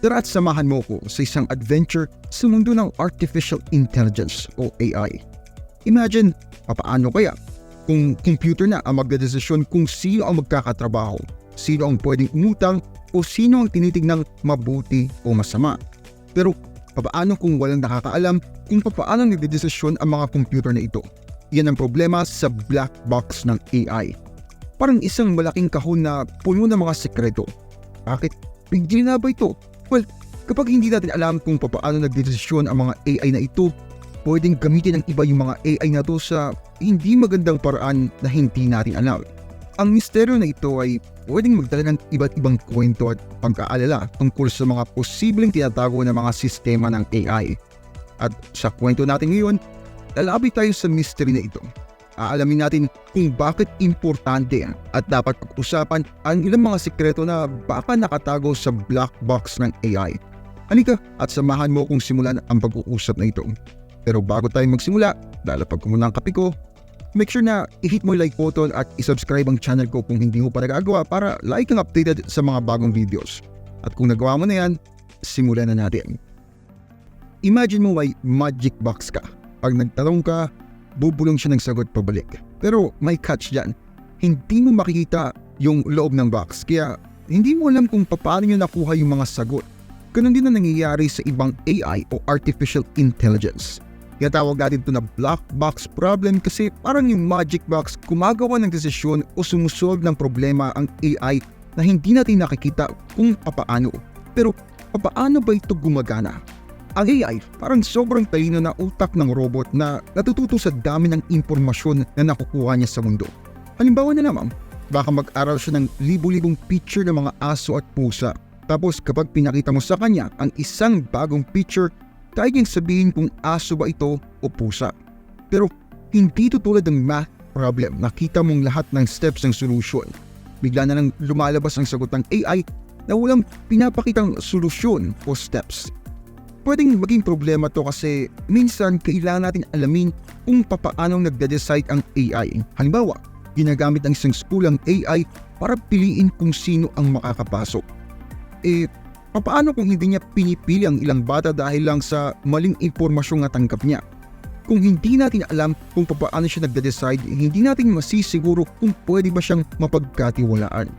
Tara at samahan mo ko sa isang adventure sa mundo ng Artificial Intelligence o AI. Imagine, papaano kaya kung computer na ang magdedesisyon kung sino ang magkakatrabaho, sino ang pwedeng umutang o sino ang tinitignang mabuti o masama. Pero papaano kung walang nakakaalam kung papaano nagdedesisyon ang mga computer na ito? Yan ang problema sa black box ng AI. Parang isang malaking kahon na puno ng mga sekreto. Bakit? Bigyan na ba ito? Well, kapag hindi natin alam kung paano nagdesisyon ang mga AI na ito, pwedeng gamitin ng iba yung mga AI na to sa hindi magandang paraan na hindi natin alam. Ang misteryo na ito ay pwedeng magdala ng iba't ibang kwento at pagkaalala tungkol sa mga posibleng tinatago ng mga sistema ng AI. At sa kwento natin ngayon, lalapit tayo sa mystery na ito. Aalamin natin kung bakit importante at dapat pag-usapan ang ilang mga sikreto na baka nakatago sa black box ng AI. Halika at samahan mo kung simulan ang pag-uusap na ito. Pero bago tayo magsimula, lalapag ko muna ang kape ko. Make sure na i-hit mo yung like button at i-subscribe ang channel ko kung hindi mo pa nagagawa para like ang updated sa mga bagong videos. At kung nagawa mo na yan, simulan na natin. Imagine mo may magic box ka. Pag nagtanong ka, bubulong siya ng sagot pabalik. Pero may catch dyan. Hindi mo makikita yung loob ng box. Kaya hindi mo alam kung paano niya nakuha yung mga sagot. Ganun din na nangyayari sa ibang AI o Artificial Intelligence. Kaya tawag natin ito na black box problem kasi parang yung magic box gumagawa ng desisyon o sumusolve ng problema ang AI na hindi natin nakikita kung papaano. Pero papaano ba ito gumagana? Ang AI parang sobrang talino na utak ng robot na natututo sa dami ng impormasyon na nakukuha niya sa mundo. Halimbawa na naman, baka mag-aral siya ng libu-libong picture ng mga aso at pusa. Tapos kapag pinakita mo sa kanya ang isang bagong picture, kaya niyang sabihin kung aso ba ito o pusa. Pero hindi ito tulad ng math problem. Nakita mong lahat ng steps ng solusyon. Bigla na lang lumalabas ang sagot ng AI na walang pinapakitang solusyon o steps. Pwedeng maging problema to kasi minsan kailangan natin alamin kung papaano nagde-decide ang AI. Halimbawa, ginagamit ng isang school ang AI para piliin kung sino ang makakapasok. Eh, papaano kung hindi niya pinipili ang ilang bata dahil lang sa maling impormasyong natanggap niya? Kung hindi natin alam kung papaano siya nagde-decide, hindi natin masisiguro kung pwede ba siyang mapagkatiwalaan.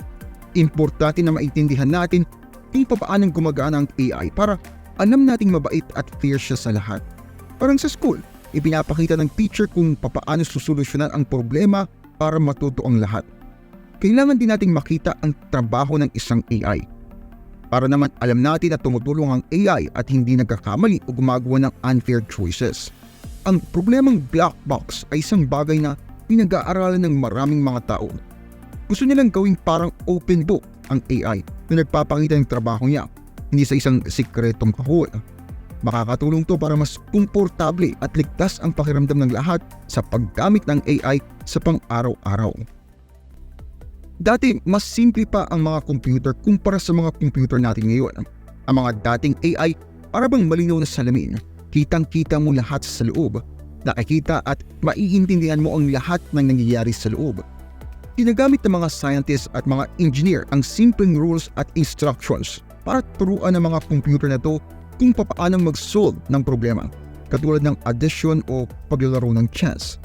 Importante na maintindihan natin kung papaano gumagana ang AI para alam nating mabait at fair siya sa lahat. Parang sa school, ipinapakita ng teacher kung papaano susolusyonan ang problema para matuto ang lahat. Kailangan din nating makita ang trabaho ng isang AI. Para naman alam natin na tumutulong ang AI at hindi nagkakamali o gumagawa ng unfair choices. Ang problemang black box ay isang bagay na pinag-aaralan ng maraming mga tao. Gusto nilang gawing parang open book ang AI na nagpapakita ng trabaho niya hindi sa isang sikretong kahon. Makakatulong to para mas komportable at ligtas ang pakiramdam ng lahat sa paggamit ng AI sa pang-araw-araw. Dati, mas simple pa ang mga computer kumpara sa mga computer natin ngayon. Ang mga dating AI para bang malinaw na salamin. Kitang-kita mo lahat sa loob. Nakikita at maiintindihan mo ang lahat ng nangyayari sa loob. Ginagamit ng mga scientists at mga engineer ang simpleng rules at instructions para turuan ng mga computer na to kung paano mag-solve ng problema, katulad ng addition o paglalaro ng chess.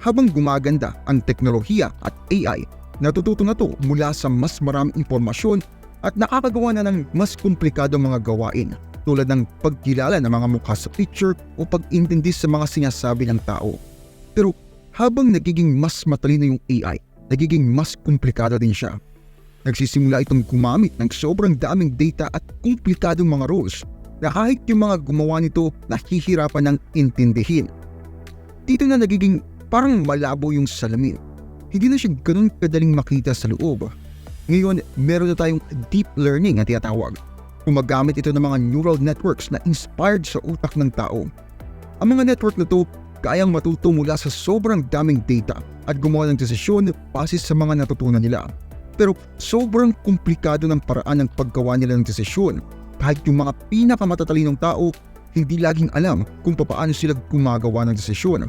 Habang gumaganda ang teknolohiya at AI, natututo na to mula sa mas maraming impormasyon at nakakagawa na ng mas komplikadong mga gawain tulad ng pagkilala ng mga mukha sa picture o pag-intindi sa mga sinasabi ng tao. Pero habang nagiging mas matalino yung AI, nagiging mas komplikado din siya Nagsisimula itong gumamit ng sobrang daming data at komplikadong mga rules na kahit yung mga gumawa nito nahihirapan ng intindihin. Dito na nagiging parang malabo yung salamin. Hindi na siya ganun kadaling makita sa loob. Ngayon, meron na tayong deep learning na tinatawag. Gumagamit ito ng mga neural networks na inspired sa utak ng tao. Ang mga network na to kayang matuto mula sa sobrang daming data at gumawa ng desisyon base sa mga natutunan nila. Pero sobrang komplikado ng paraan ng paggawa nila ng desisyon. Kahit yung mga pinakamatalinong tao, hindi laging alam kung paano sila gumagawa ng desisyon.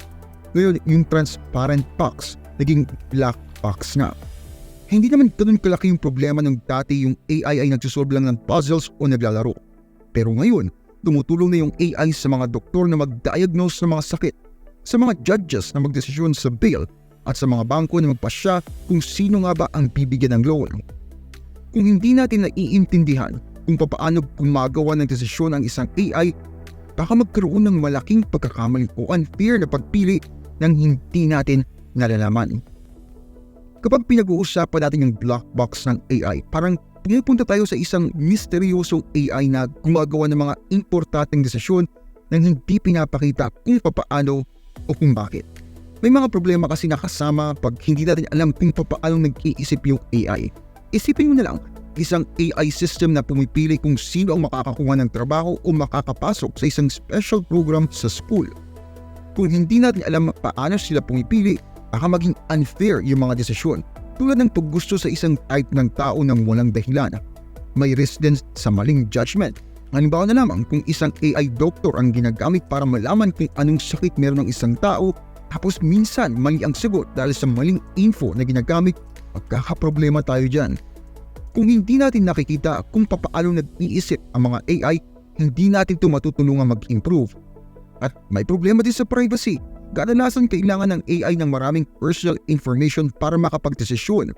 Ngayon, yung transparent box, naging black box nga. Hindi naman ganun kalaki yung problema ng dati yung AI ay nagsusolve lang ng puzzles o naglalaro. Pero ngayon, tumutulong na yung AI sa mga doktor na mag-diagnose ng mga sakit, sa mga judges na magdesisyon sa bail, at sa mga bangko na magpasya kung sino nga ba ang bibigyan ng loan. Kung hindi natin naiintindihan kung papaano gumagawa ng desisyon ang isang AI, baka magkaroon ng malaking pagkakamali o unfair na pagpili ng hindi natin nalalaman. Kapag pinag-uusapan natin yung black box ng AI, parang pumupunta tayo sa isang misteryosong AI na gumagawa ng mga importanteng desisyon nang hindi pinapakita kung papaano o kung bakit. May mga problema kasi nakasama pag hindi natin alam kung papaano nag-iisip yung AI. Isipin mo na lang, isang AI system na pumipili kung sino ang makakakuha ng trabaho o makakapasok sa isang special program sa school. Kung hindi natin alam paano sila pumipili, baka maging unfair yung mga desisyon tulad ng paggusto sa isang type ng tao ng walang dahilan. May din sa maling judgment. Halimbawa na lamang kung isang AI doctor ang ginagamit para malaman kung anong sakit meron ng isang tao tapos minsan mali ang sagot dahil sa maling info na ginagamit, magkakaproblema tayo dyan. Kung hindi natin nakikita kung papaano nag-iisip ang mga AI, hindi natin ito matutulungan mag-improve. At may problema din sa privacy. Kadalasan kailangan ng AI ng maraming personal information para makapagdesisyon.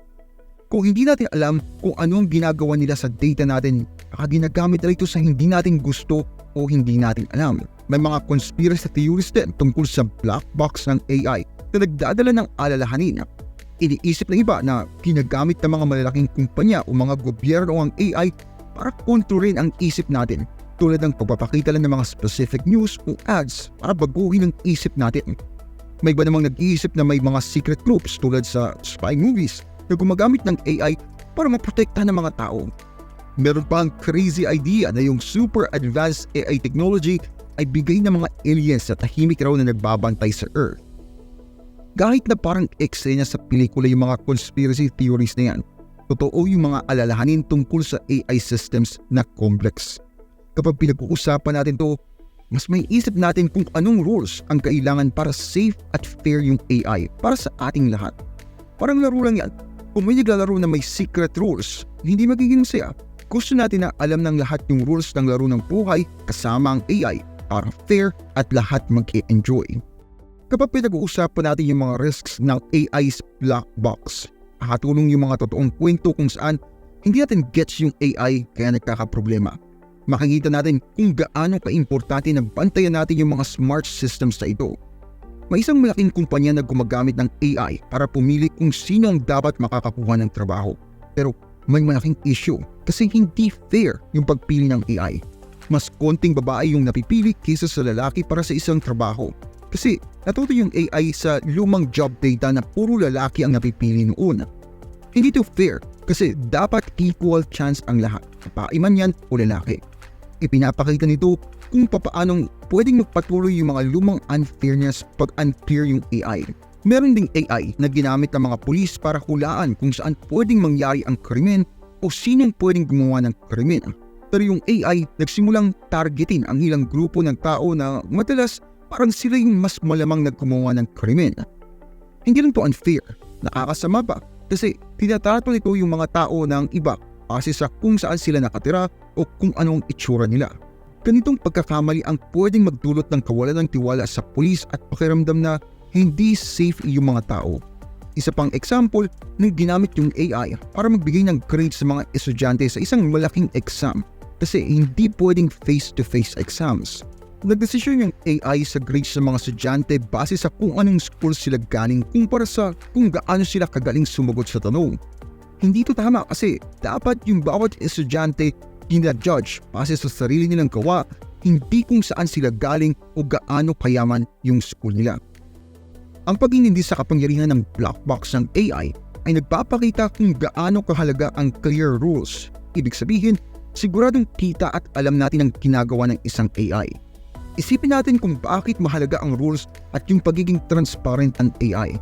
Kung hindi natin alam kung ano ang ginagawa nila sa data natin, baka ginagamit nila ito sa hindi natin gusto o hindi natin alam. May mga conspiracy theories din tungkol sa black box ng AI na nagdadala ng alalahanin. Iniisip ng iba na ginagamit ng mga malalaking kumpanya o mga gobyerno ang AI para kontrolin ang isip natin tulad ng pagpapakita lang ng mga specific news o ads para baguhin ang isip natin. May iba namang nag-iisip na may mga secret groups tulad sa spy movies na gumagamit ng AI para maprotektahan ng mga tao. Meron pa ang crazy idea na yung super advanced AI technology ay bigay ng mga aliens sa tahimik raw na nagbabantay sa Earth. Kahit na parang eksena sa pelikula yung mga conspiracy theories na yan, totoo yung mga alalahanin tungkol sa AI systems na complex. Kapag pinag-uusapan natin to, mas may isip natin kung anong rules ang kailangan para safe at fair yung AI para sa ating lahat. Parang laro lang yan. Kung may naglalaro na may secret rules, hindi magiging saya. Gusto natin na alam ng lahat yung rules ng laro ng buhay kasama ang AI para fair at lahat mag-enjoy. Kapag pinag-uusapan natin yung mga risks ng AI's black box, nakatulong yung mga totoong kwento kung saan hindi natin gets yung AI kaya nagkakaproblema. Makikita natin kung gaano ka-importante na bantayan natin yung mga smart systems na ito. May isang malaking kumpanya na gumagamit ng AI para pumili kung sino ang dapat makakakuha ng trabaho. Pero may malaking issue kasi hindi fair yung pagpili ng AI mas konting babae yung napipili kaysa sa lalaki para sa isang trabaho. Kasi natuto yung AI sa lumang job data na puro lalaki ang napipili noon. Hindi to fair kasi dapat equal chance ang lahat, kapaiman yan o lalaki. Ipinapakita nito kung papaanong pwedeng magpatuloy yung mga lumang unfairness pag unclear yung AI. Meron ding AI na ginamit ng mga pulis para hulaan kung saan pwedeng mangyari ang krimen o sinong pwedeng gumawa ng krimen pero yung AI nagsimulang targetin ang ilang grupo ng tao na madalas parang sila yung mas malamang nagkumuha ng krimen. Hindi lang to unfair, nakakasama pa kasi tinatrato nito yung mga tao ng iba kasi sa kung saan sila nakatira o kung anong itsura nila. Ganitong pagkakamali ang pwedeng magdulot ng kawalan ng tiwala sa pulis at pakiramdam na hindi safe yung mga tao. Isa pang example ng ginamit yung AI para magbigay ng grades sa mga estudyante sa isang malaking exam kasi hindi pwedeng face-to-face exams. Nagdesisyon yung AI sa grades ng mga estudyante base sa kung anong school sila galing kumpara sa kung gaano sila kagaling sumagot sa tanong. Hindi ito tama kasi dapat yung bawat estudyante gina-judge base sa sarili nilang gawa, hindi kung saan sila galing o gaano kayaman yung school nila. Ang paghinindi sa kapangyarihan ng black box ng AI ay nagpapakita kung gaano kahalaga ang clear rules. Ibig sabihin, siguradong kita at alam natin ang ginagawa ng isang AI. Isipin natin kung bakit mahalaga ang rules at yung pagiging transparent ang AI.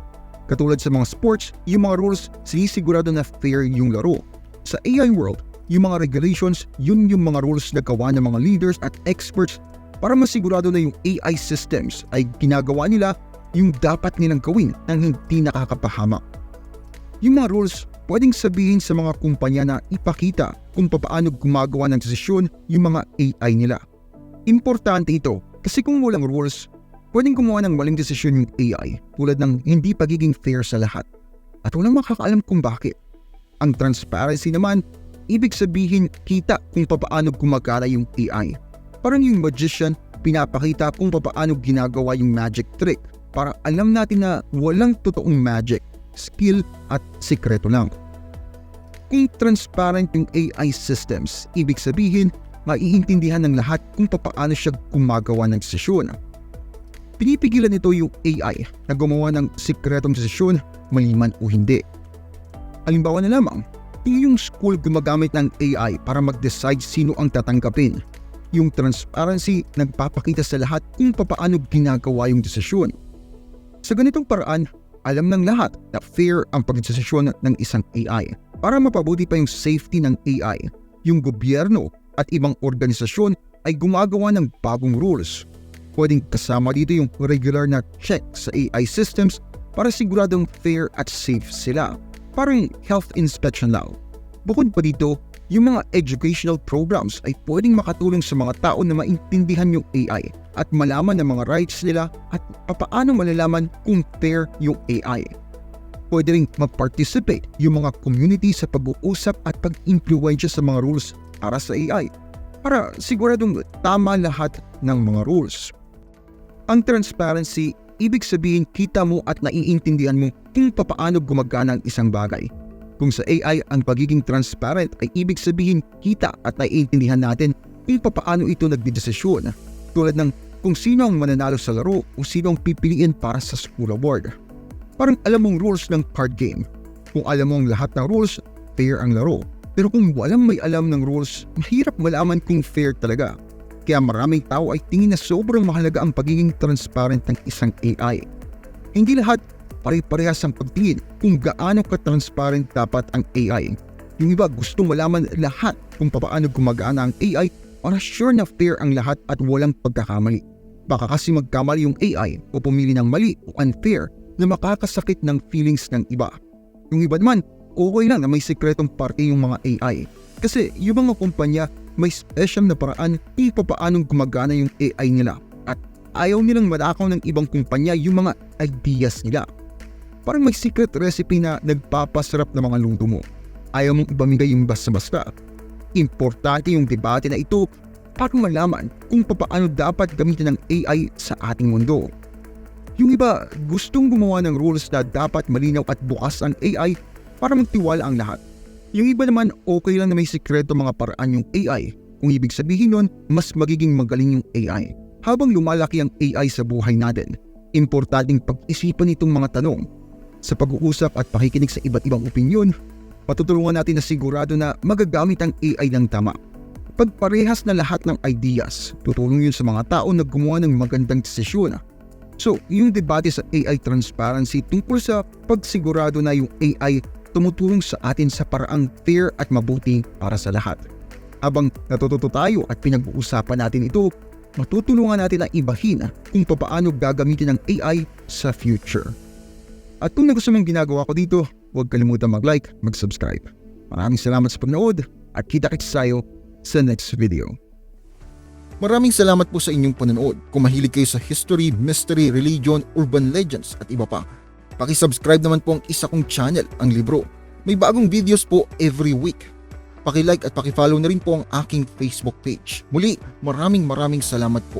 Katulad sa mga sports, yung mga rules sinisigurado na fair yung laro. Sa AI world, yung mga regulations, yun yung mga rules na gawa ng mga leaders at experts para masigurado na yung AI systems ay ginagawa nila yung dapat nilang gawin nang hindi nakakapahamak. Yung mga rules pwedeng sabihin sa mga kumpanya na ipakita kung papaano gumagawa ng desisyon yung mga AI nila. Importante ito kasi kung walang rules, pwedeng gumawa ng maling desisyon yung AI tulad ng hindi pagiging fair sa lahat. At walang makakaalam kung bakit. Ang transparency naman, ibig sabihin kita kung papaano gumagana yung AI. Parang yung magician, pinapakita kung papaano ginagawa yung magic trick para alam natin na walang totoong magic, skill at sikreto lang. Kung transparent yung AI systems, ibig sabihin, maiintindihan ng lahat kung papaano siya gumagawa ng desisyon. Pinipigilan nito yung AI na gumawa ng sikretong desisyon maliman o hindi. Halimbawa na lamang, kung yung school gumagamit ng AI para mag-decide sino ang tatanggapin, yung transparency nagpapakita sa lahat kung papaano ginagawa yung desisyon. Sa ganitong paraan, alam ng lahat na fair ang pagdesisyon ng isang AI. Para mapabuti pa yung safety ng AI, yung gobyerno at ibang organisasyon ay gumagawa ng bagong rules. Pwedeng kasama dito yung regular na check sa AI systems para siguradong fair at safe sila. Parang health inspection lang. Bukod pa dito, yung mga educational programs ay pwedeng makatulong sa mga tao na maintindihan yung AI at malaman ng mga rights nila at papaano malalaman kung fair yung AI. Pwede rin mag-participate yung mga community sa pag-uusap at pag-impluensya sa mga rules para sa AI para siguradong tama lahat ng mga rules. Ang transparency, ibig sabihin kita mo at naiintindihan mo kung papaano gumagana ang isang bagay. Kung sa AI ang pagiging transparent ay ibig sabihin kita at naiintindihan natin kung papaano ito nagdidesisyon tulad ng kung sino ang mananalo sa laro o sino ang pipiliin para sa school award. Parang alam mong rules ng card game. Kung alam mo ang lahat ng rules, fair ang laro. Pero kung walang may alam ng rules, mahirap malaman kung fair talaga. Kaya maraming tao ay tingin na sobrang mahalaga ang pagiging transparent ng isang AI. Hindi lahat pare-parehas ang pagtingin kung gaano ka-transparent dapat ang AI. Yung iba gusto malaman lahat kung paano gumagana ang AI para sure na fair ang lahat at walang pagkakamali. Baka kasi magkamali yung AI o pumili ng mali o unfair na makakasakit ng feelings ng iba. Yung iba naman, okay lang na may sikretong parte yung mga AI. Kasi yung mga kumpanya may special na paraan kung papaanong gumagana yung AI nila at ayaw nilang malakaw ng ibang kumpanya yung mga ideas nila. Parang may secret recipe na nagpapasarap ng mga luto mo. Ayaw mong ibamigay yung basta-basta. Importante yung debate na ito para malaman kung papaano dapat gamitin ng AI sa ating mundo. Yung iba gustong gumawa ng rules na dapat malinaw at bukas ang AI para magtiwala ang lahat. Yung iba naman okay lang na may sikreto mga paraan yung AI. Kung ibig sabihin nun, mas magiging magaling yung AI. Habang lumalaki ang AI sa buhay natin, importanteng pag-isipan itong mga tanong. Sa pag-uusap at pakikinig sa iba't ibang opinyon, patutulungan natin na sigurado na magagamit ang AI ng tama. Pag parehas na lahat ng ideas, tutulong yun sa mga tao na gumawa ng magandang desisyon. So, yung debate sa AI transparency tungkol sa pagsigurado na yung AI tumutulong sa atin sa paraang fair at mabuti para sa lahat. Habang natututo tayo at pinag-uusapan natin ito, matutulungan natin ang ibahin kung papaano gagamitin ng AI sa future. At kung nagustuhan mong ginagawa ko dito, huwag kalimutan mag-like, mag-subscribe. Maraming salamat sa panood at kita-kits tayo sa next video. Maraming salamat po sa inyong panonood. Kung mahilig kayo sa history, mystery, religion, urban legends at iba pa, Paki-subscribe naman po ang isa kong channel, ang Libro. May bagong videos po every week. Paki-like at paki-follow na rin po ang aking Facebook page. Muli, maraming maraming salamat po.